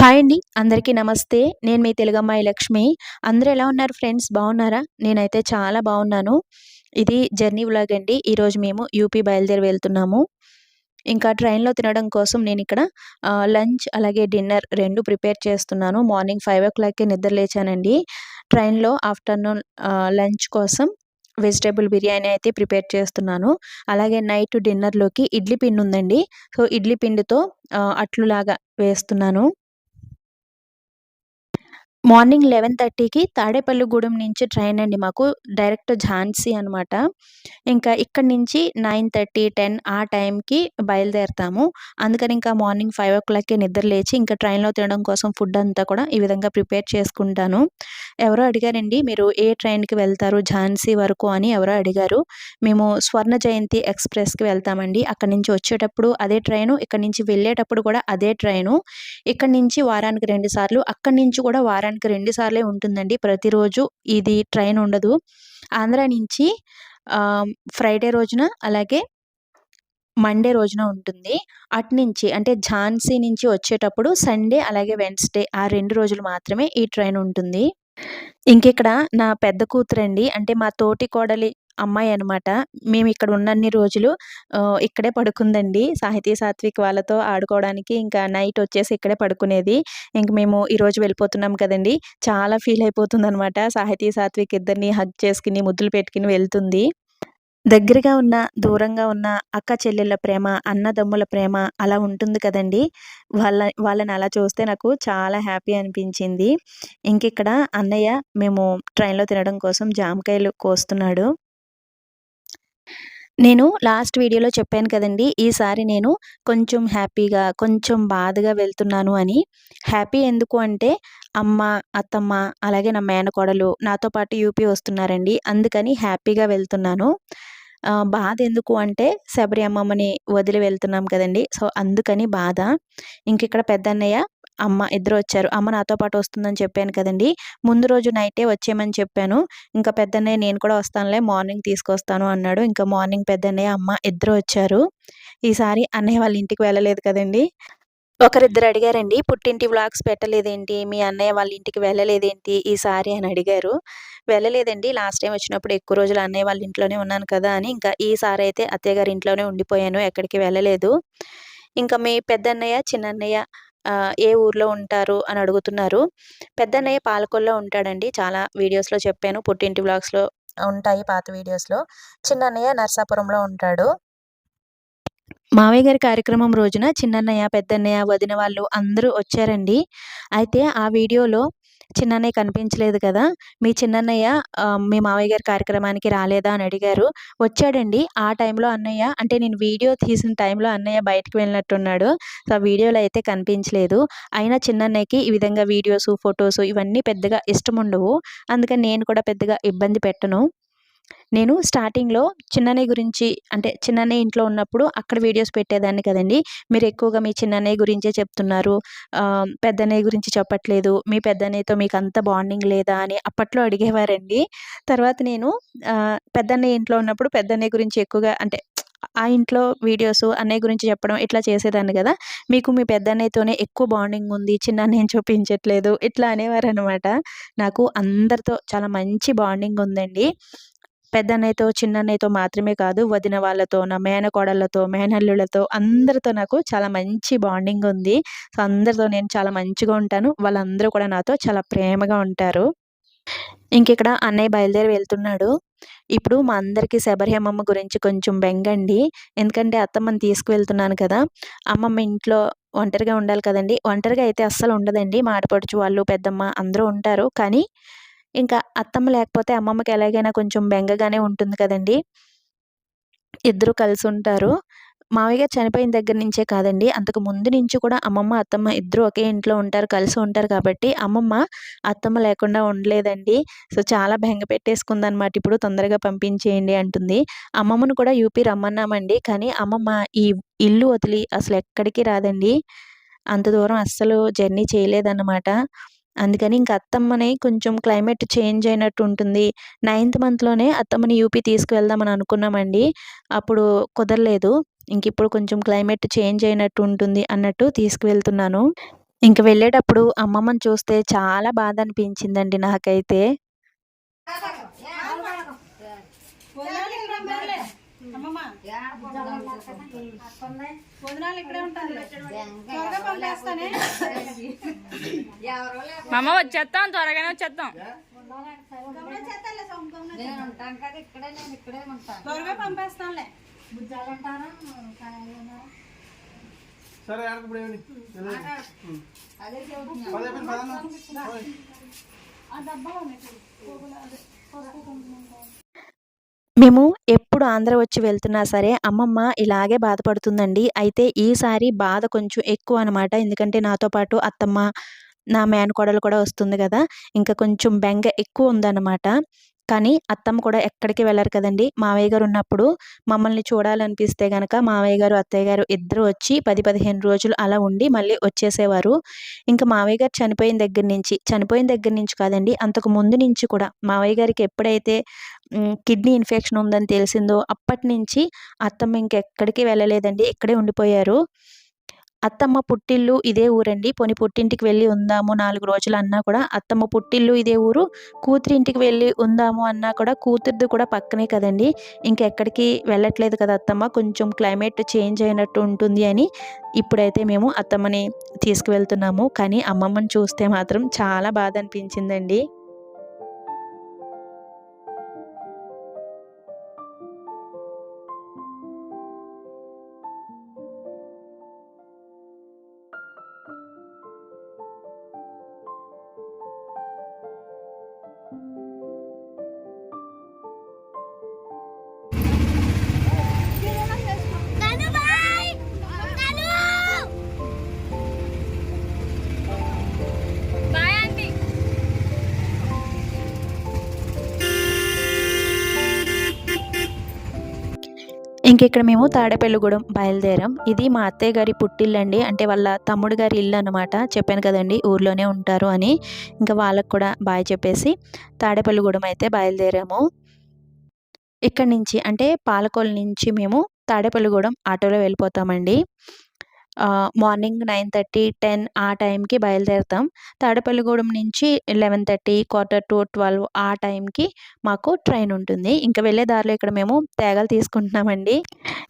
Hi అండి. అందరికీ నమస్తే. నేను మీ తెలుగమ్మాయి లక్ష్మి. అందరూ ఎలా ఉన్నారు ఫ్రెండ్స్? బాగున్నారా? నేనైతే చాలా బాగున్నాను. ఇది జర్నీ వ్లాగ్ అండి. ఈరోజు మేము యూపీ బయలుదేరి వెళ్తున్నాము. ఇంకా ట్రైన్లో తినడం కోసం నేను ఇక్కడ లంచ్ అలాగే డిన్నర్ రెండు ప్రిపేర్ చేస్తున్నాను. మార్నింగ్ ఫైవ్ ఓ క్లాక్కి నిద్ర లేచానండి. ట్రైన్లో ఆఫ్టర్నూన్ లంచ్ కోసం వెజిటేబుల్ బిర్యానీ అయితే ప్రిపేర్ చేస్తున్నాను. అలాగే నైట్ డిన్నర్లోకి ఇడ్లీ పిండి ఉందండి. సో ఇడ్లీ పిండితో అట్లులాగా వేస్తున్నాను. మార్నింగ్ లెవెన్ థర్టీకి తాడేపల్లిగూడెం నుంచి ట్రైన్ అండి మాకు డైరెక్ట్ ఝాన్సీ అనమాట ఇంకా ఇక్కడ నుంచి నైన్ థర్టీ టెన్ ఆ టైంకి బయలుదేరుతాము. అందుకని ఇంకా మార్నింగ్ ఫైవ్ ఓ క్లాక్కి నిద్ర లేచి ఇంకా ట్రైన్లో తినడం కోసం ఫుడ్ అంతా కూడా ఈ విధంగా ప్రిపేర్ చేసుకుంటాను. ఎవరో అడిగారండి మీరు ఏ ట్రైన్కి వెళ్తారు ఝాన్సీ వరకు అని ఎవరో అడిగారు. మేము స్వర్ణ జయంతి ఎక్స్ప్రెస్కి వెళ్తామండి. అక్కడి నుంచి వచ్చేటప్పుడు అదే ట్రైను ఇక్కడ నుంచి వెళ్ళేటప్పుడు కూడా అదే ట్రైను. ఇక్కడ నుంచి వారానికి రెండు సార్లు అక్కడి నుంచి కూడా వారానికి వారానికి రెండు సార్లే ఉంటుందండి. ప్రతిరోజు ఇది ట్రైన్ ఉండదు. ఆంధ్ర నుంచి ఫ్రైడే రోజున అలాగే మండే రోజున ఉంటుంది. అటు నుంచి అంటే ఝాన్సీ నుంచి వచ్చేటప్పుడు సండే అలాగే వెన్స్డే ఆ రెండు రోజులు మాత్రమే ఈ ట్రైన్ ఉంటుంది. ఇంకిక్కడ నా పెద్ద కూతురండి అంటే మా తోటి కోడలి అమ్మాయి అనమాట మేము ఇక్కడ ఉన్నన్ని రోజులు ఇక్కడే పడుకుందండి. సాహితీ సాత్విక్ వాళ్ళతో ఆడుకోవడానికి ఇంకా నైట్ వచ్చేసి ఇక్కడే పడుకునేది. ఇంక మేము ఈరోజు వెళ్ళిపోతున్నాం కదండి. చాలా ఫీల్ అయిపోతుంది అనమాట సాహితీ సాత్విక్ ఇద్దరిని హగ్ చేసుకుని ముద్దులు పెట్టుకుని వెళ్తుంది. దగ్గరగా ఉన్న దూరంగా ఉన్న అక్క చెల్లెళ్ళ ప్రేమ అన్నదమ్ముల ప్రేమ అలా ఉంటుంది కదండి. వాళ్ళ వాళ్ళని అలా చూస్తే నాకు చాలా హ్యాపీ అనిపించింది. ఇంక ఇక్కడ అన్నయ్య మేము ట్రైన్లో తినడం కోసం జామకాయలు కోస్తున్నాడు. నేను లాస్ట్ వీడియోలో చెప్పాను కదండి ఈసారి నేను కొంచెం హ్యాపీగా కొంచెం బాధగా వెళ్తున్నాను అని. హ్యాపీ ఎందుకు అంటే అమ్మ అత్తమ్మ అలాగే నా మేనకోడలు నాతో పాటు యూపీ వస్తున్నారండి అందుకని హ్యాపీగా వెళ్తున్నాను. బాధ ఎందుకు అంటే శబరి అమ్మమ్మని వదిలి వెళ్తున్నాం కదండి సో అందుకని బాధ. ఇంక ఇక్కడ పెద్దన్నయ్య అమ్మ ఇద్దరు వచ్చారు. అమ్మ నాతో పాటు వస్తుందని చెప్పాను కదండి. ముందు రోజు నైటే వచ్చేయమని చెప్పాను. ఇంకా పెద్దన్నయ్య నేను కూడా వస్తానులే మార్నింగ్ తీసుకొస్తాను అన్నాడు. ఇంకా మార్నింగ్ పెద్దన్నయ్య అమ్మ ఇద్దరు వచ్చారు. ఈసారి అన్నయ్య వాళ్ళ ఇంటికి వెళ్ళలేదు కదండి. ఒకరిద్దరు అడిగారండి పుట్టింటి వ్లాగ్స్ పెట్టలేదేంటి? మీ అన్నయ్య వాళ్ళ ఇంటికి వెళ్ళలేదేంటి? ఈసారి అని అడిగారు. వెళ్ళలేదండి లాస్ట్ టైం వచ్చినప్పుడు ఎక్కువ రోజులు అన్నయ్య వాళ్ళ ఇంట్లోనే ఉన్నాను కదా అని ఇంకా ఈసారి అయితే అత్తయ్య గారి ఇంట్లోనే ఉండిపోయాను ఎక్కడికి వెళ్ళలేదు. ఇంకా మీ పెద్దన్నయ్య చిన్నన్నయ్య ఏ ఊర్లో ఉంటారు అని అడుగుతున్నారు. పెద్దన్నయ్య పాలకొల్లో ఉంటాడండి. చాలా వీడియోస్లో చెప్పాను. పుట్టింటి బ్లాగ్స్లో ఉంటాయి పాత వీడియోస్లో. చిన్నన్నయ్య నర్సాపురంలో ఉంటాడు. మావయ్య గారి కార్యక్రమం రోజున చిన్నన్నయ్య పెద్దన్నయ్య వదిన వాళ్ళు అందరూ వచ్చారండి. అయితే ఆ వీడియోలో చిన్నన్నయ్య కనిపించలేదు కదా! మీ చిన్నన్నయ్య మీ మావయ్య గారి కార్యక్రమానికి రాలేదా అని అడిగారు. వచ్చాడండి. ఆ టైంలో అన్నయ్య అంటే నేను వీడియో తీసిన టైంలో అన్నయ్య బయటకు వెళ్ళినట్టున్నాడు. సో ఆ వీడియోలో అయితే కనిపించలేదు. అయినా చిన్నన్నయ్యకి ఈ విధంగా వీడియోస్ ఫొటోస్ ఇవన్నీ పెద్దగా ఇష్టం ఉండవు అందుకని నేను కూడా పెద్దగా ఇబ్బంది పెట్టను. నేను స్టార్టింగ్లో చిన్ననే గురించి అంటే చిన్ననే ఇంట్లో ఉన్నప్పుడు అక్కడ వీడియోస్ పెట్టేదాన్ని కదండి. మీరు ఎక్కువగా మీ చిన్ననే గురించే చెప్తున్నారు. పెద్దనే గురించి చెప్పట్లేదు. మీ పెద్దనేతో మీకు అంత బాండింగ్ లేదా అని అప్పట్లో అడిగేవారండి. తర్వాత నేను పెద్దన్నయ్య ఇంట్లో ఉన్నప్పుడు పెద్దనే గురించి ఎక్కువగా అంటే ఆ ఇంట్లో వీడియోస్ అన్నయ్య గురించి చెప్పడం ఇట్లా చేసేదాన్ని కదా. మీకు మీ పెద్దన్నయ్యతోనే ఎక్కువ బాండింగ్ ఉంది చిన్న నేను చూపించట్లేదు ఇట్లా అనేవారు అనమాట నాకు అందరితో చాలా మంచి బాండింగ్ ఉందండి. పెద్దన్నయ్యతో చిన్నన్నయ్యతో మాత్రమే కాదు వదిన వాళ్ళతో నా మేనకోడళ్ళతో మేనల్లులతో అందరితో నాకు చాలా మంచి బాండింగ్ ఉంది. సో అందరితో నేను చాలా మంచిగా ఉంటాను. వాళ్ళందరూ కూడా నాతో చాలా ప్రేమగా ఉంటారు. ఇంకిక్కడ అన్నయ్య బయలుదేరి వెళ్తున్నాడు. ఇప్పుడు మా అందరికీ శబరి అమ్మమ్మ గురించి కొంచెం బెంగండి. ఎందుకంటే అత్తమ్మని తీసుకువెళ్తున్నాను కదా. అమ్మమ్మ ఇంట్లో ఒంటరిగా ఉండాలి కదండి. ఒంటరిగా అయితే అస్సలు ఉండదండి. మాటపడుచు వాళ్ళు పెద్దమ్మ అందరూ ఉంటారు. కానీ ఇంకా అత్తమ్మ లేకపోతే అమ్మమ్మకి ఎలాగైనా కొంచెం బెంగగానే ఉంటుంది కదండి. ఇద్దరు కలిసి ఉంటారు. మావయ్య చనిపోయిన దగ్గర నుంచే కాదండి. అంతకు ముందు నుంచి కూడా అమ్మమ్మ అత్తమ్మ ఇద్దరు ఒకే ఇంట్లో ఉంటారు కలిసి ఉంటారు కాబట్టి అమ్మమ్మ అత్తమ్మ లేకుండా ఉండలేదండి. సో చాలా బెంగ పెట్టేసుకుందనమాట ఇప్పుడు తొందరగా పంపించేయండి అంటుంది. అమ్మమ్మను కూడా యూపీ రమ్మన్నామండి. కానీ అమ్మమ్మ ఈ ఇల్లు వదిలి అసలు ఎక్కడికి రాదండి. అంత దూరం అస్సలు జర్నీ చేయలేదన్నమాట. అందుకని ఇంకా అత్తమ్మని కొంచెం క్లైమేట్ చేంజ్ అయినట్టు ఉంటుంది. నైన్త్ మంత్లోనే అత్తమ్మని యూపీ తీసుకువెళ్దామని అనుకున్నామండి. అప్పుడు కుదరలేదు. ఇంక ఇప్పుడు కొంచెం క్లైమేట్ చేంజ్ అయినట్టు ఉంటుంది అన్నట్టు తీసుకువెళ్తున్నాను. ఇంక వెళ్ళేటప్పుడు అమ్మమ్మని చూస్తే చాలా బాధ అనిపించిందండి నాకైతే. భోజనాలు ఇక్కడే ఉంటాను త్వరగా పంపేస్తానే మామ వచ్చేస్తాం త్వరగానే వచ్చేస్తాం నేను ఉంటాను కదా ఇక్కడే నేను ఇక్కడే ఉంటాను త్వరగా పంపేస్తానులే సరే ఇప్పుడు ఏమని అదే చెబుతున్నా పదే పని పదన్నా మేము ఎప్పుడు ఆంధ్ర వచ్చి వెళ్తున్నా సరే అమ్మమ్మ ఇలాగే బాధపడుతుందండి. అయితే ఈసారి బాధ కొంచెం ఎక్కువ అనమాట. ఎందుకంటే నాతో పాటు అత్తమ్మ, నా మేనకోడలు కూడా వస్తుంది కదా ఇంకా కొంచెం బెంగ ఎక్కువ ఉందన్నమాట. కానీ అత్తమ్మ కూడా ఎక్కడికి వెళ్ళరు కదండి మావయ్య గారు ఉన్నప్పుడు మమ్మల్ని చూడాలనిపిస్తే గనక మావయ్య గారు, అత్తయ్య గారు ఇద్దరు వచ్చి 10, 15 రోజులు అలా ఉండి మళ్ళీ వచ్చేసేవారు. ఇంకా మావయ్య గారు చనిపోయిన దగ్గర నుంచి చనిపోయిన దగ్గర నుంచి కాదండి అంతకు ముందు నుంచి కూడా మావయ్య గారికి ఎప్పుడైతే కిడ్నీ ఇన్ఫెక్షన్ ఉందని తెలిసిందో అప్పటినుంచి అత్తమ్మ ఇంకెక్కడికి వెళ్ళలేదండి. ఇక్కడే ఉండిపోయారు. అత్తమ్మ పుట్టిల్లు ఇదే ఊరండి. పోని పుట్టింటికి వెళ్ళి ఉందాము నాలుగు రోజులు అన్నా కూడా అత్తమ్మ పుట్టిల్లు ఇదే ఊరు. కూతురింటికి వెళ్ళి ఉందాము అన్నా కూడా కూతురిది కూడా పక్కనే కదండి ఇంకెక్కడికి వెళ్ళట్లేదు కదా అత్తమ్మ. కొంచెం క్లైమేట్ చేంజ్ అయినట్టు ఉంటుంది అని ఇప్పుడైతే మేము అత్తమ్మని తీసుకువెళ్తున్నాము. కానీ అమ్మమ్మని చూస్తే మాత్రం చాలా బాధ అనిపించిందండి. ఇంక ఇక్కడ మేము తాడేపల్లిగూడెం బయలుదేరాం. ఇది మా అత్తయ్య గారి పుట్టిల్లండి. అంటే వాళ్ళ తమ్ముడు గారి ఇల్లు అనమాట. చెప్పాను కదండీ! ఊర్లోనే ఉంటారు అని. ఇంకా వాళ్ళకి కూడా బాయ్ చెప్పేసి తాడేపల్లిగూడెం అయితే బయలుదేరాము. ఇక్కడి నుంచి అంటే పాలకోల నుంచి మేము తాడేపల్లిగూడెం ఆటోలో వెళ్ళిపోతామండి. మార్నింగ్ నైన్ థర్టీ టెన్ ఆ టైంకి బయలుదేరుతాం. తాడేపల్లిగూడెం నుంచి 11:30, క్వార్టర్ టు 12 ఆ టైంకి మాకు ట్రైన్ ఉంటుంది. ఇంకా వెళ్ళే దారిలో ఇక్కడ మేము తేగలు తీసుకుంటున్నామండి.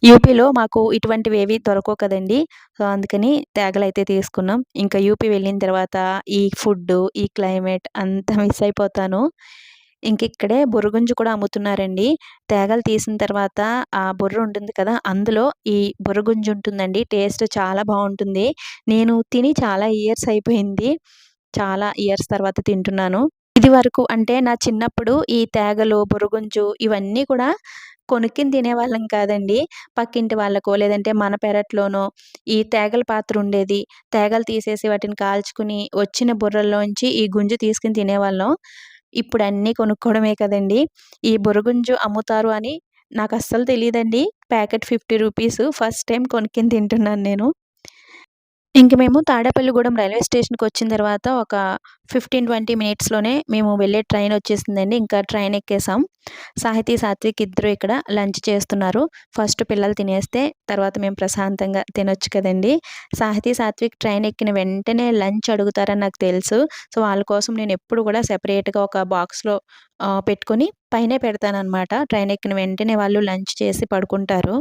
యూపీలో మాకు ఇటువంటివి ఏవి దొరకవు కదండీ! సో, అందుకని తేగలు అయితే తీసుకున్నాం. ఇంకా యూపీ వెళ్ళిన తర్వాత ఈ ఫుడ్డు, ఈ క్లైమేట్ అంతా మిస్ అయిపోతాను. ఇంకిక్కడే బుర్రగుంజు కూడా అమ్ముతున్నారండి. తేగలు తీసిన తర్వాత ఆ బుర్ర ఉంటుంది కదా! అందులో ఈ బుర్రగుంజు ఉంటుందండి. టేస్ట్ చాలా బాగుంటుంది నేను తిని చాలా ఇయర్స్ అయిపోయింది. చాలా ఇయర్స్ తర్వాత తింటున్నాను. ఇదివరకు అంటే నా చిన్నప్పుడు ఈ తేగలు, బుర్రగుంజు ఇవన్నీ కూడా కొనుక్కొని తినేవాళ్ళం కాదండి. పక్కింటి వాళ్ళకో లేదంటే మన పెరట్లోనో ఈ తేగల పాత్ర ఉండేది. తేగలు తీసేసి వాటిని కాల్చుకుని వచ్చిన బుర్రల్లోంచి ఈ గుంజు తీసుకుని తినేవాళ్ళం. ఇప్పుడు అన్నీ కొనుక్కోవడమే కదండీ! ఈ బొరుగుంజు అమ్ముతారు అని నాకు అస్సలు తెలియదండి ప్యాకెట్ 50 రూపీసు. ఫస్ట్ టైం కొనుక్కొని తింటున్నాను నేను. ఇంక మేము తాడేపల్లిగూడెం రైల్వే స్టేషన్కి వచ్చిన తర్వాత ఒక 15, 20 మినిట్స్‌లోనే మేము వెళ్ళే ట్రైన్ వచ్చేసిందండి. ఇంకా ట్రైన్ ఎక్కేసాం. సాహితీ, సాత్విక్ ఇద్దరు ఇక్కడ లంచ్ చేస్తున్నారు. ఫస్ట్ పిల్లలు తినేస్తే తర్వాత మేము ప్రశాంతంగా తినొచ్చు కదండీ! సాహితీ, సాత్విక్ ట్రైన్ ఎక్కిన వెంటనే లంచ్ అడుగుతారని నాకు తెలుసు. సో, వాళ్ళ కోసం నేను ఎప్పుడు కూడా సెపరేట్‌గా ఒక బాక్స్‌లో పెట్టుకొని పైనే పెడతానమాట ట్రైన్ ఎక్కిన వెంటనే వాళ్ళు లంచ్ చేసి పడుకుంటారు.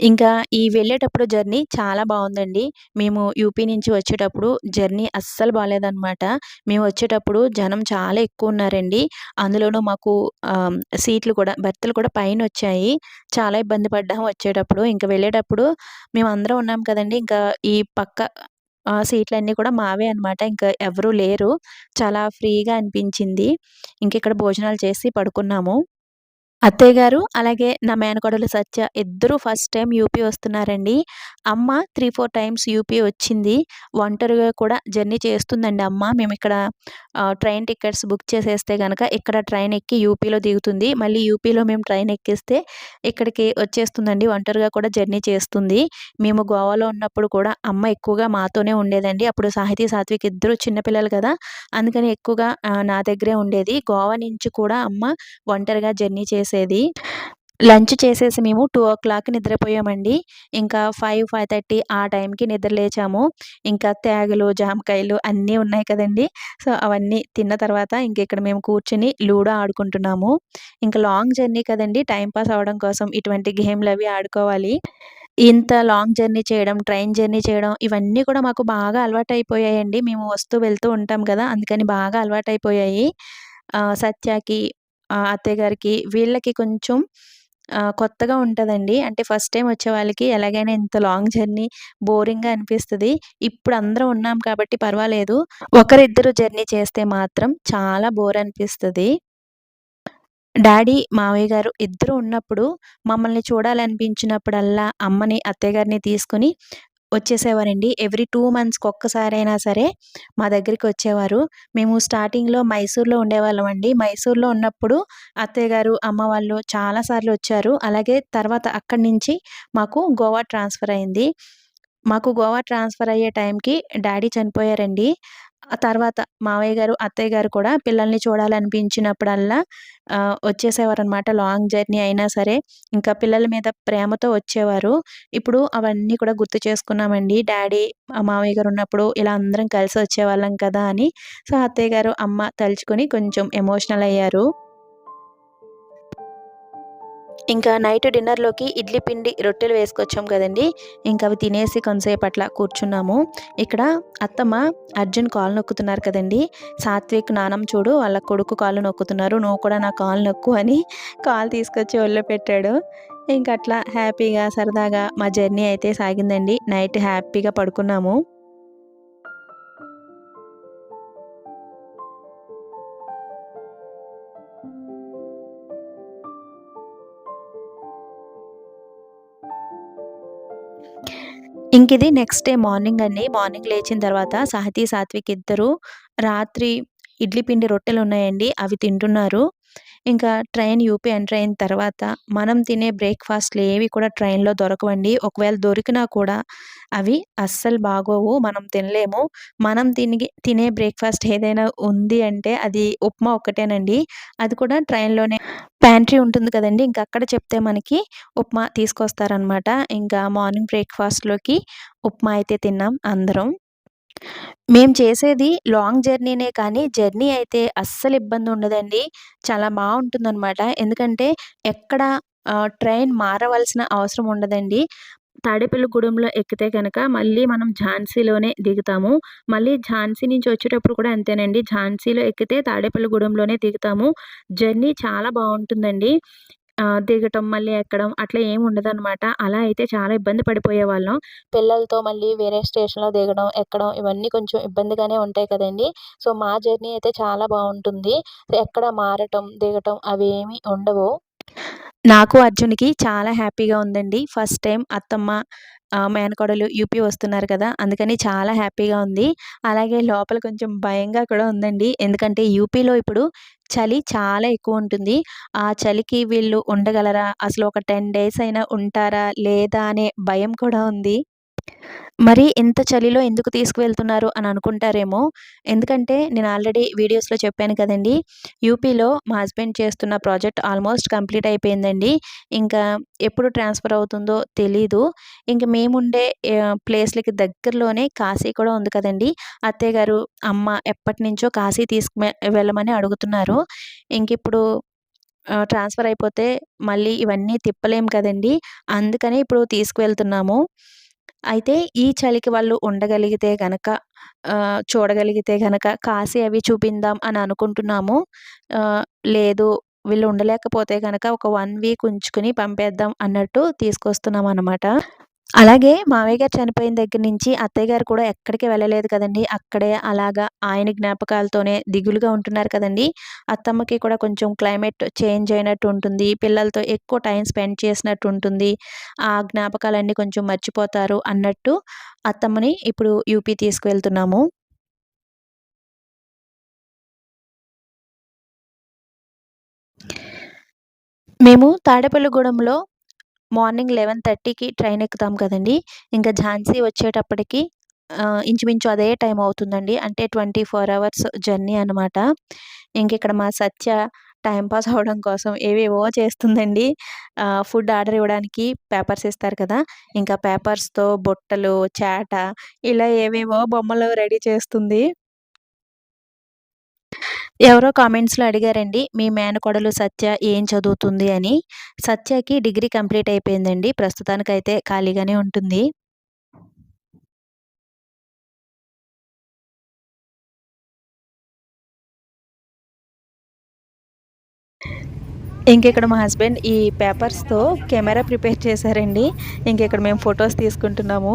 ఇంకా ఈ వెళ్ళేటప్పుడు జర్నీ చాలా బాగుందండి మేము యూపీ నుంచి వచ్చేటప్పుడు జర్నీ అస్సలు బాగాలేదన్నమాట మేము వచ్చేటప్పుడు జనం చాలా ఎక్కువ ఉన్నారండి అందులోనూ మాకు సీట్లు కూడా బెర్తలు కూడా పైన వచ్చాయి చాలా ఇబ్బంది పడ్డాం వచ్చేటప్పుడు. ఇంకా వెళ్ళేటప్పుడు మేము అందరం ఉన్నాం కదండీ! ఇంకా ఈ పక్క సీట్లన్నీ కూడా మావే అనమాట. ఇంకా ఎవరు లేరు. చాలా ఫ్రీగా అనిపించింది. ఇంకిక్కడ భోజనాలు చేసి పడుకున్నాము. అత్తయ్య గారు, అలాగే నా మేనకోడలు సత్య ఇద్దరూ ఫస్ట్ టైం యూపీ వస్తున్నారండి. అమ్మ 3, 4 టైమ్స్ యూపీ వచ్చింది. ఒంటరిగా కూడా జర్నీ చేస్తుందండి అమ్మ. మేమిక్కడ ఇక్కడ ట్రైన్ టికెట్స్ బుక్ చేసేస్తే కనుక ఇక్కడ ట్రైన్ ఎక్కి యూపీలో దిగుతుంది. మళ్ళీ యూపీలో మేము ట్రైన్ ఎక్కిస్తే ఇక్కడికి వచ్చేస్తుందండి. ఒంటరిగా కూడా జర్నీ చేస్తుంది. మేము గోవాలో ఉన్నప్పుడు కూడా అమ్మ ఎక్కువగా మాతోనే ఉండేదండి. అప్పుడు సాహితీ, సాత్విక్ ఇద్దరు చిన్నపిల్లలు కదా! అందుకని ఎక్కువగా నా దగ్గరే ఉండేది. గోవా నుంచి కూడా అమ్మ ఒంటరిగా జర్నీ చేసేది. లంచ్ చేసేసి మేము టూ ఓ క్లాక్ నిద్రపోయామండి. ఇంకా ఫైవ్ ఫైవ్ థర్టీ ఆ టైంకి నిద్ర లేచాము. ఇంకా తేగలు జామకాయలు అన్నీ ఉన్నాయి కదండి. సో అవన్నీ తిన్న తర్వాత ఇంక ఇక్కడ మేము కూర్చుని లూడో ఆడుకుంటున్నాము. ఇంకా లాంగ్ జర్నీ కదండి టైం పాస్ అవడం కోసం ఇటువంటి గేమ్లు అవి ఆడుకోవాలి. ఇంత లాంగ్ జర్నీ చేయడం ట్రైన్ జర్నీ చేయడం ఇవన్నీ కూడా మాకు బాగా అలవాటు అయిపోయాయండి మేము వస్తూ వెళ్తూ ఉంటాం కదా అందుకని బాగా అలవాటు అయిపోయాయి సత్యాకి అత్తయ్య గారికి వీళ్ళకి కొంచెం కొత్తగా ఉంటుందండి. అంటే ఫస్ట్ టైం వచ్చే వాళ్ళకి ఎలాగైనా ఇంత లాంగ్ జర్నీ బోరింగ్గా అనిపిస్తుంది. ఇప్పుడు అందరం ఉన్నాం కాబట్టి పర్వాలేదు. ఒకరిద్దరు జర్నీ చేస్తే మాత్రం చాలా బోర్ అనిపిస్తుంది. డాడీ మావయ్య గారు ఇద్దరు ఉన్నప్పుడు మమ్మల్ని చూడాలనిపించినప్పుడల్లా అమ్మని అత్తయ్య గారిని తీసుకుని వచ్చేసేవారండి. ఎవ్రీ టూ మంత్స్కి ఒక్కసారైనా సరే మా దగ్గరికి వచ్చేవారు. మేము స్టార్టింగ్లో మైసూర్లో ఉండేవాళ్ళం అండి మైసూర్లో ఉన్నప్పుడు అత్తయ్య గారు అమ్మ వాళ్ళు చాలాసార్లు వచ్చారు. అలాగే తర్వాత అక్కడి నుంచి మాకు గోవా ట్రాన్స్ఫర్ అయింది. మాకు గోవా ట్రాన్స్ఫర్ అయ్యే టైంకి డాడీ చనిపోయారండి. ఆ తర్వాత మావయ్య గారు అత్తయ్య గారు కూడా పిల్లల్ని చూడాలనిపించినప్పుడల్లా వచ్చేసేవారు వచ్చేసేవారనమాట లాంగ్ జర్నీ అయినా సరే. ఇంకా పిల్లల మీద ప్రేమతో వచ్చేవారు. ఇప్పుడు అవన్నీ కూడా గుర్తు చేసుకున్నామండి. డాడీ మావయ్య గారు ఉన్నప్పుడు ఇలా అందరం కలిసి వచ్చేవాళ్ళం కదా అని. సో అత్తయ్య గారు అమ్మ తలుచుకొని కొంచెం ఎమోషనల్ అయ్యారు. ఇంకా నైట్ డిన్నర్లోకి ఇడ్లీ పిండి రొట్టెలు వేసుకొచ్చాం కదండి. ఇంకా అవి తినేసి కొంతసేపు అట్లా కూర్చున్నాము. ఇక్కడ అత్తమ్మ అర్జున్ కాలు నొక్కుతున్నారు కదండి. సాత్విక్ నానం చూడు వాళ్ళ కొడుకు కాలు నొక్కుతున్నారు. నువ్వు కూడా నా కాలు నొక్కు అని కాలు తీసుకొచ్చి ఒళ్ళో పెట్టాడు. ఇంకా అట్లా హ్యాపీగా సరదాగా మా జర్నీ అయితే సాగిందండి. నైట్ హ్యాపీగా పడుకున్నాము. ఇంక ఇది నెక్స్ట్ డే మార్నింగ్ అండి. మార్నింగ్ లేచిన తర్వాత సహతి సాత్విక్ ఇద్దరు రాత్రి ఇడ్లీ పిండి రొట్టెలు ఉన్నాయండి. అవి తింటున్నారు. ఇంకా ట్రైన్ యూపీ ఎంటర్ అయిన తర్వాత మనం తినే బ్రేక్ఫాస్ట్లు ఏవి కూడా ట్రైన్లో దొరకవండి. ఒకవేళ దొరికినా కూడా అవి అస్సలు బాగోవు మనం తినలేము. మనం తిని తినే బ్రేక్ఫాస్ట్ ఏదైనా ఉంది అంటే అది ఉప్మా ఒక్కటేనండి. అది కూడా ట్రైన్లోనే ప్యాంట్రీ ఉంటుంది కదండి. ఇంకా అక్కడ చెప్తే మనకి ఉప్మా తీసుకొస్తారనమాట ఇంకా మార్నింగ్ బ్రేక్ఫాస్ట్లోకి ఉప్మా అయితే తిన్నాం అందరం. మేము చేసేది లాంగ్ జర్నీనే కానీ జర్నీ అయితే అస్సలు ఇబ్బంది ఉండదండి. చాలా బాగుంటుందన్నమాట. ఎందుకంటే ఎక్కడ ట్రైన్ మారవలసిన అవసరం ఉండదండి. తాడేపల్లిగూడెంలో ఎక్కితే కనుక మళ్ళీ మనం ఝాన్సీలోనే దిగుతాము. మళ్ళీ ఝాన్సీ నుంచి వచ్చేటప్పుడు కూడా అంతేనండి. ఝాన్సీలో ఎక్కితే తాడేపల్లిగూడెంలోనే దిగుతాము. జర్నీ చాలా బాగుంటుందండి. దిగటం మళ్ళీ ఎక్కడం అట్లా ఏమి ఉండదు అనమాట అలా అయితే చాలా ఇబ్బంది పడిపోయే వాళ్ళం పిల్లలతో మళ్ళీ వేరే స్టేషన్లో దిగడం ఎక్కడం ఇవన్నీ కొంచెం ఇబ్బందిగానే ఉంటాయి కదండి. సో మా జర్నీ అయితే చాలా బాగుంటుంది. ఎక్కడ మారటం దిగటం అవి ఉండవు. నాకు అర్జున్కి చాలా హ్యాపీగా ఉందండి. ఫస్ట్ టైం అత్తమ్మ మేనకోడలు యూపీ వస్తున్నారు కదా! అందుకని చాలా హ్యాపీగా ఉంది. అలాగే లోపల కొంచెం భయంగా కూడా ఉందండి. ఎందుకంటే యూపీలో ఇప్పుడు చలి చాలా ఎక్కువ ఉంటుంది. ఆ చలికి వీళ్ళు ఉండగలరా? అసలు ఒక టెన్ డేస్ అయినా ఉంటారా? లేదా? అనే భయం కూడా ఉంది. మరి ఇంత చలిలో ఎందుకు తీసుకువెళ్తున్నారు అని అనుకుంటారేమో. ఎందుకంటే నేను ఆల్రెడీ వీడియోస్లో చెప్పాను కదండి యూపీలో మా హస్బెండ్ చేస్తున్న ప్రాజెక్ట్ ఆల్మోస్ట్ కంప్లీట్ అయిపోయిందండి. ఇంకా ఎప్పుడు ట్రాన్స్ఫర్ అవుతుందో తెలీదు. ఇంక మేముండే ప్లేస్లకి దగ్గరలోనే కాశీ కూడా ఉంది కదండి. అత్తయ్య గారు అమ్మ ఎప్పటి నుంచో కాశీ తీసుకు వెళ్ళమని అడుగుతున్నారు. ఇంక ఇప్పుడు ట్రాన్స్ఫర్ అయిపోతే మళ్ళీ ఇవన్నీ తిప్పలేం కదండి. అందుకని ఇప్పుడు తీసుకువెళ్తున్నాము. అయితే ఈ చలికి వాళ్ళు ఉండగలిగితే గనక చూడగలిగితే గనక కాశీ అవి చూపిందాం అని అనుకుంటున్నాము. లేదు వీళ్ళు ఉండలేకపోతే కనుక ఒక వన్ వీక్ ఉంచుకుని పంపేద్దాం అన్నట్టు తీసుకొస్తున్నాం అనమాట అలాగే మావయ్య గారు చనిపోయిన దగ్గర నుంచి అత్తయ్య గారు కూడా ఎక్కడికి వెళ్ళలేదు కదండి. అక్కడే అలాగా ఆయన జ్ఞాపకాలతోనే దిగులుగా ఉంటున్నారు కదండి. అత్తమ్మకి కూడా కొంచెం క్లైమేట్ చేంజ్ అయినట్టు ఉంటుంది. పిల్లలతో ఎక్కువ టైం స్పెండ్ చేసినట్టు ఉంటుంది. ఆ జ్ఞాపకాలన్నీ కొంచెం మర్చిపోతారు అన్నట్టు అత్తమ్మని ఇప్పుడు యూపీ తీసుకువెళ్తున్నాము. మేము తాడేపల్లిగూడెంలో మార్నింగ్ లెవెన్ థర్టీకి ట్రైన్ ఎక్కుతాం కదండి. ఇంకా ఝాన్సీ వచ్చేటప్పటికి ఇంచుమించు అదే టైం అవుతుందండి. అంటే ట్వంటీ ఫోర్ అవర్స్ జర్నీ అనమాట ఇంక ఇక్కడ మా సత్య టైంపాస్ అవడం అవ్వడం కోసం ఏవేవో చేస్తుందండి. ఫుడ్ ఆర్డర్ ఇవ్వడానికి పేపర్స్ ఇస్తారు కదా. ఇంకా పేపర్స్తో బుట్టలు చాట ఇలా ఏవేవో బొమ్మలు రెడీ చేస్తుంది. ఎవరో కామెంట్స్లో అడిగారండి మీ మేనకోడలు సత్య ఏం చదువుతుంది? అని. సత్యకి డిగ్రీ కంప్లీట్ అయిపోయిందండి. ప్రస్తుతానికైతే ఖాళీగానే ఉంటుంది. ఇంకెక్కడ మా హస్బెండ్ ఈ పేపర్స్తో కెమెరా ప్రిపేర్ చేశారండి. ఇంకెక్కడ మేము ఫొటోస్ తీసుకుంటున్నాము.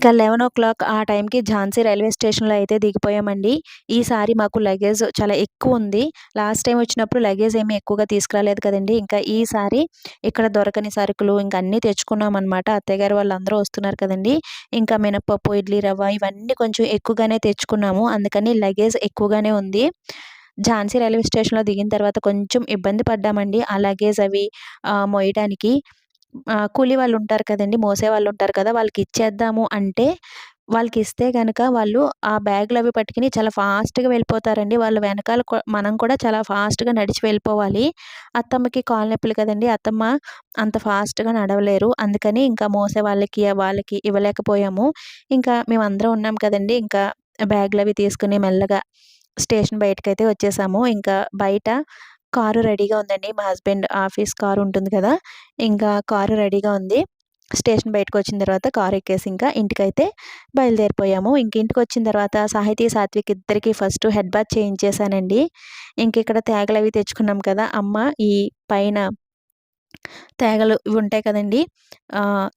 ఇంకా లెవెన్ ఓ క్లాక్ ఆ టైంకి ఝాన్సీ రైల్వే స్టేషన్లో అయితే దిగిపోయామండి. ఈసారి మాకు లగేజ్ చాలా ఎక్కువ ఉంది. లాస్ట్ టైం వచ్చినప్పుడు లగేజ్ ఏమీ ఎక్కువగా తీసుకురాలేదు కదండి. ఇంకా ఈసారి ఇక్కడ దొరకని సరుకులు ఇంకా అన్నీ తెచ్చుకున్నాం అనమాట అత్తయ్యగారు వాళ్ళందరూ వస్తున్నారు కదండి. ఇంకా మినపప్పు ఇడ్లీ రవ్వ ఇవన్నీ కొంచెం ఎక్కువగానే తెచ్చుకున్నాము. అందుకని లగేజ్ ఎక్కువగానే ఉంది. ఝాన్సీ రైల్వే స్టేషన్లో దిగిన తర్వాత కొంచెం ఇబ్బంది పడ్డామండి. ఆ లగేజ్ అవి ఆ, మోయడానికి కూలి వాళ్ళు ఉంటారు కదండి మోసే వాళ్ళు ఉంటారు కదా వాళ్ళకి ఇచ్చేద్దాము అంటే వాళ్ళకి ఇస్తే కనుక వాళ్ళు ఆ బ్యాగులు అవి పట్టుకుని చాలా ఫాస్ట్గా వెళ్ళిపోతారండి. వాళ్ళు వెనకాల మనం కూడా చాలా ఫాస్ట్గా నడిచి వెళ్ళిపోవాలి. అత్తమ్మకి కాలు నొప్పులు కదండి అత్తమ్మ అంత ఫాస్ట్గా నడవలేరు. అందుకని ఇంకా మోసే వాళ్ళకి వాళ్ళకి ఇవ్వలేకపోయాము. ఇంకా మేమందరం ఉన్నాం కదండి ఇంకా బ్యాగులు అవి తీసుకుని మెల్లగా స్టేషన్ బయటకైతే వచ్చేసాము. ఇంకా బయట కారు రెడీగా ఉందండి. మా హస్బెండ్ ఆఫీస్ కారు ఉంటుంది కదా ఇంకా కారు రెడీగా ఉంది. స్టేషన్ బయటకు వచ్చిన తర్వాత కారు ఎక్కేసి ఇంకా ఇంటికైతే బయలుదేరిపోయాము. ఇంక ఇంటికి వచ్చిన తర్వాత సాహితీ సాత్విక్ ఇద్దరికి ఫస్ట్ హెడ్ బాత్ చేయించేసానండి ఇంక ఇక్కడ తేగలు అవి తెచ్చుకున్నాం కదా అమ్మ ఈ పైన తేగలు ఇవి ఉంటాయి కదండి.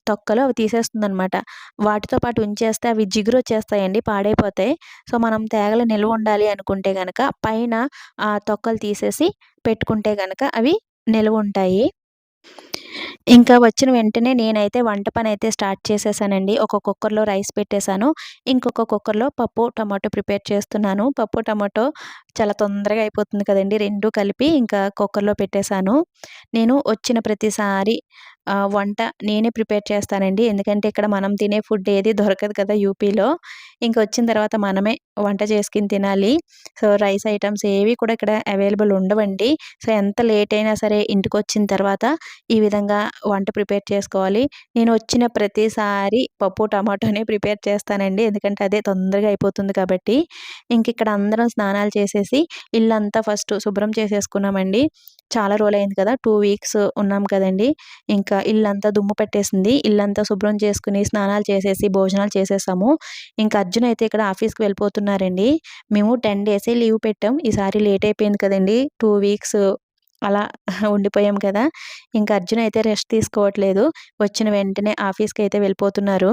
తొక్కలు అవి తీసేస్తుంది అనమాట వాటితో పాటు ఉంచేస్తే అవి జిగురు వచ్చేస్తాయండి పాడైపోతాయి. సో మనం తేగలు నిల్వ ఉండాలి అనుకుంటే కనుక పైన ఆ తొక్కలు తీసేసి పెట్టుకుంటే కనుక అవి నిల్వ ఉంటాయి. ఇంకా వచ్చిన వెంటనే నేనైతే వంట పని అయితే స్టార్ట్ చేసేసానండి. ఒక కుక్కర్లో రైస్ పెట్టేశాను. ఇంకొక కుక్కర్లో పప్పు టమాటో ప్రిపేర్ చేస్తున్నాను. పప్పు టమాటో చాలా తొందరగా అయిపోతుంది కదండి. రెండు కలిపి ఇంకా కుక్కర్లో పెట్టేశాను. నేను వచ్చిన ప్రతిసారి వంట నేనే ప్రిపేర్ చేస్తానండి. ఎందుకంటే ఇక్కడ మనం తినే ఫుడ్ ఏది దొరకదు కదా యూపీలో. ఇంక వచ్చిన తర్వాత మనమే వంట చేసుకుని తినాలి. సో రైస్ ఐటమ్స్ ఏవి కూడా ఇక్కడ అవైలబుల్ ఉండవండి. సో ఎంత లేట్ అయినా సరే ఇంటికి వచ్చిన తర్వాత ఈ విధంగా వంట ప్రిపేర్ చేసుకోవాలి. నేను వచ్చిన ప్రతిసారి పప్పు టమాటోనే ప్రిపేర్ చేస్తానండి. ఎందుకంటే అదే తొందరగా అయిపోతుంది కాబట్టి. ఇంక ఇక్కడ అందరం స్నానాలు చేసేసి ఇల్లంతా ఫస్ట్ శుభ్రం చేసేసుకున్నామండి. చాలా రోజులు అయింది కదా టూ వీక్స్ ఉన్నాం కదండి. ఇంకా ఇల్లంతా దుమ్ము పెట్టేసింది. ఇల్లంతా శుభ్రం చేసుకుని స్నానాలు చేసేసి భోజనాలు చేసేసాము. ఇంకా అర్జున్ అయితే ఇక్కడ ఆఫీస్కి వెళ్ళిపోతున్నారండి మేము టెన్ డేసే లీవ్ పెట్టాం. ఈసారి లేట్ అయిపోయింది కదండి. టూ వీక్స్ అలా ఉండిపోయాం కదా. ఇంకా అర్జున్ అయితే రెస్ట్ తీసుకోవట్లేదు. వచ్చిన వెంటనే ఆఫీస్కి అయితే వెళ్ళిపోతున్నారు.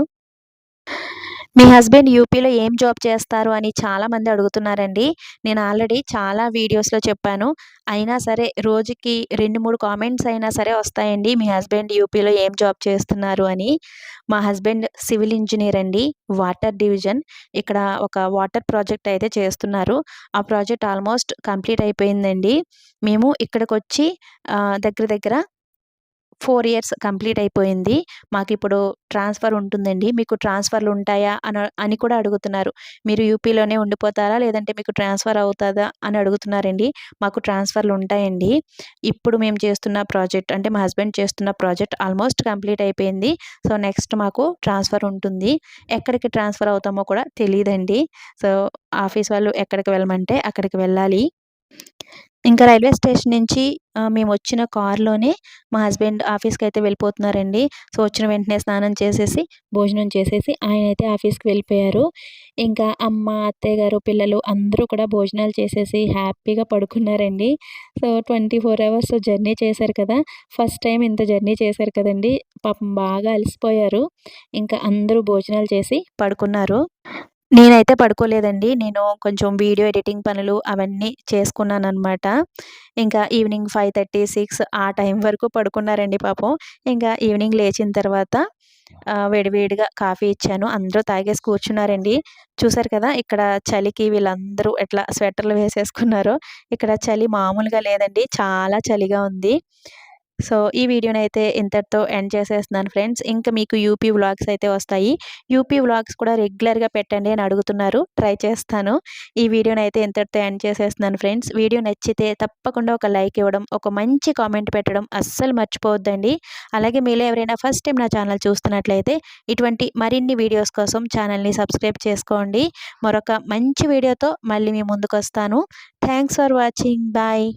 మీ హస్బెండ్ యూపీలో ఏం జాబ్ చేస్తారు అని చాలామంది అడుగుతున్నారండి. నేను ఆల్రెడీ చాలా వీడియోస్లో చెప్పాను. అయినా సరే రోజుకి రెండు మూడు కామెంట్స్ అయినా సరే వస్తాయండి. మీ హస్బెండ్ యూపీలో ఏం జాబ్ చేస్తున్నారు అని. మా హస్బెండ్ సివిల్ ఇంజనీర్ అండి. Water division. ఇక్కడ ఒక వాటర్ ప్రాజెక్ట్ అయితే చేస్తున్నారు. ఆ ప్రాజెక్ట్ ఆల్మోస్ట్ కంప్లీట్ అయిపోయిందండి. మేము ఇక్కడికి వచ్చి దగ్గర దగ్గర ఫోర్ ఇయర్స్ కంప్లీట్ అయిపోయింది. మాకు ఇప్పుడు ట్రాన్స్ఫర్ ఉంటుందండి. మీకు ట్రాన్స్ఫర్లు ఉంటాయా అని అని కూడా అడుగుతున్నారు. మీరు యూపీలోనే ఉండిపోతారా? లేదంటే మీకు ట్రాన్స్ఫర్ అవుతుందా? అని అడుగుతున్నారండి. మాకు ట్రాన్స్ఫర్లు ఉంటాయండి. ఇప్పుడు మేము చేస్తున్న ప్రాజెక్ట్ అంటే మా హస్బెండ్ చేస్తున్న ప్రాజెక్ట్ ఆల్మోస్ట్ కంప్లీట్ అయిపోయింది. సో నెక్స్ట్ మాకు ట్రాన్స్ఫర్ ఉంటుంది. ఎక్కడికి ట్రాన్స్ఫర్ అవుతామో కూడా తెలియదండి సో ఆఫీస్ వాళ్ళు ఎక్కడికి వెళ్ళమంటే అక్కడికి వెళ్ళాలి. ఇంకా రైల్వే స్టేషన్ నుంచి మేము వచ్చిన కారులోనే మా హస్బెండ్ ఆఫీస్కి అయితే వెళ్ళిపోతున్నారండి. సో వచ్చిన వెంటనే స్నానం చేసేసి భోజనం చేసేసి ఆయన అయితే ఆఫీస్కి వెళ్ళిపోయారు. ఇంకా అమ్మ అత్తయ్య గారు పిల్లలు అందరూ కూడా భోజనాలు చేసేసి హ్యాపీగా పడుకున్నారండి. So twenty four hours journey చేశారు కదా! ఫస్ట్ టైం ఇంత జర్నీ చేశారు కదండి! పాపం బాగా అలసిపోయారు. ఇంకా అందరూ భోజనాలు చేసి పడుకున్నారు. నేనైతే పడుకోలేదండి. నేను కొంచెం వీడియో ఎడిటింగ్ పనులు అవన్నీ చేసుకున్నాను అనమాట ఇంకా ఈవినింగ్ ఫైవ్ థర్టీ సిక్స్ ఆ టైం వరకు పడుకున్నారండి పాపం. ఇంకా ఈవినింగ్ లేచిన తర్వాత వేడివేడిగా కాఫీ ఇచ్చాను. అందరూ తాగేసి కూర్చున్నారండి. చూసారు కదా ఇక్కడ చలికి వీళ్ళందరూ ఎట్లా స్వెటర్లు వేసేసుకున్నారో. ఇక్కడ చలి మామూలుగా లేదండి. చాలా చలిగా ఉంది. సో ఈ వీడియోని అయితే ఇంతటితో ఎండ్ చేసేస్తున్నాను ఫ్రెండ్స్. ఇంకా మీకు యూపీ వ్లాగ్స్ అయితే వస్తాయి. యూపీ వ్లాగ్స్ కూడా రెగ్యులర్గా పెట్టండి అని అడుగుతున్నారు. ట్రై చేస్తాను. ఈ వీడియోని అయితే ఇంతటితో ఎండ్ చేసేస్తున్నాను ఫ్రెండ్స్. వీడియో నచ్చితే తప్పకుండా ఒక లైక్ ఇవ్వడం ఒక మంచి కామెంట్ పెట్టడం అస్సలు మర్చిపోవద్దండి. అలాగే మీలో ఎవరైనా ఫస్ట్ టైం నా ఛానల్ చూస్తున్నట్లయితే ఇటువంటి మరిన్ని వీడియోస్ కోసం ఛానల్ని సబ్స్క్రైబ్ చేసుకోండి. మరొక మంచి వీడియోతో మళ్ళీ మీ ముందుకు వస్తాను థ్యాంక్స్ ఫర్ వాచింగ్. బాయ్.